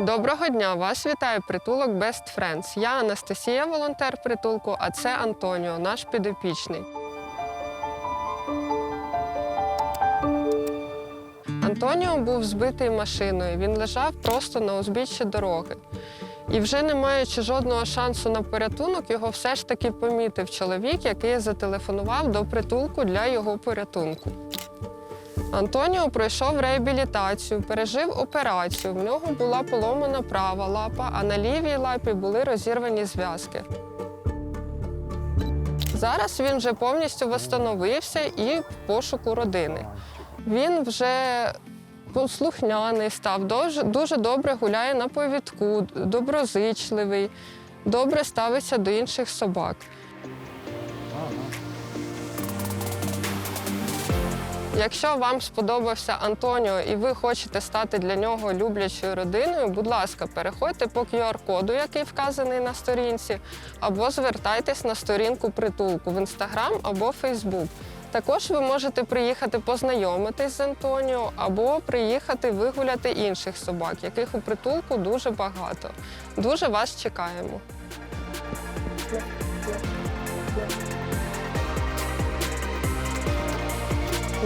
Доброго дня! Вас вітає притулок Best Friends. Я Анастасія, волонтер притулку, а це Антоніо, наш підопічний. Антоніо був збитий машиною. Він лежав просто на узбіччі дороги. І вже не маючи жодного шансу на порятунок, його все ж таки помітив чоловік, який зателефонував до притулку для його порятунку. Антоніо пройшов реабілітацію, пережив операцію. В нього була поломана права лапа, а на лівій лапі були розірвані зв'язки. Зараз він вже повністю восстановився і в пошуку родини. Він вже послухняний став, дуже, дуже добре гуляє на повідку, доброзичливий, добре ставиться до інших собак. Якщо вам сподобався Антоніо і ви хочете стати для нього люблячою родиною, будь ласка, переходьте по QR-коду, який вказаний на сторінці, або звертайтесь на сторінку притулку в Інстаграм або Фейсбук. Також ви можете приїхати познайомитись з Антоніо або приїхати вигуляти інших собак, яких у притулку дуже багато. Дуже вас чекаємо.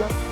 próxima!